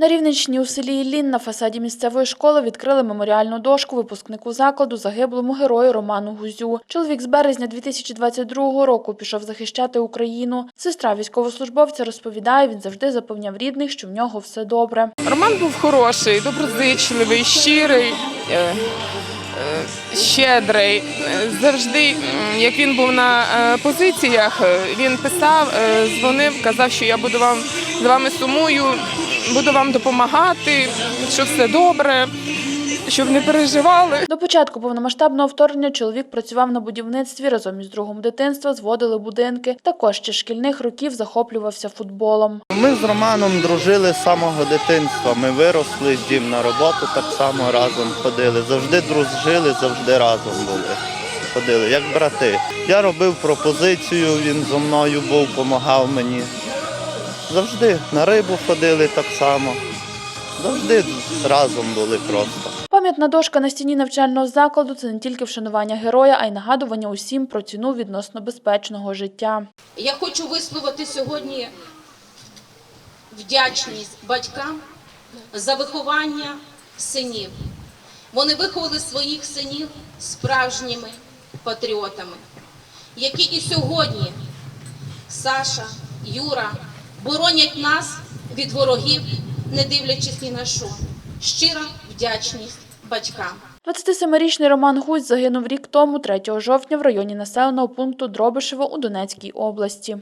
На Рівненщині у селі Іллін на фасаді місцевої школи відкрили меморіальну дошку випускнику закладу загиблому герою Роману Гузю. Чоловік з березня 2022 року пішов захищати Україну. Сестра військовослужбовця розповідає, він завжди запевняв рідних, що в нього все добре. Роман був хороший, доброзичливий, щирий, е, е, щедрий. Завжди, як він був на е, позиціях, він писав, дзвонив, казав, що я буду вам з вами сумую, буду вам допомагати, що все добре, щоб не переживали. До початку повномасштабного вторгнення чоловік працював на будівництві разом із другом дитинства, зводили будинки. Також ще шкільних років захоплювався футболом. Ми з Романом дружили з самого дитинства. Ми виросли з дім на роботу, так само разом ходили. Завжди дружили, завжди разом були. Ходили, як брати. Я робив пропозицію, він зо мною був, допомагав мені. Завжди на рибу ходили так само. Завжди разом були просто. Пам'ятна дошка на стіні навчального закладу це не тільки вшанування героя, а й нагадування усім про ціну відносно безпечного життя. Я хочу висловити сьогодні вдячність батькам за виховання синів. Вони виховали своїх синів справжніми патріотами, які і сьогодні Саша, Юра боронять нас від ворогів, не дивлячись ні на що. Щира вдячність батькам. 27-річний Роман Гусь загинув рік тому, 3 жовтня, в районі населеного пункту Дробишево у Донецькій області.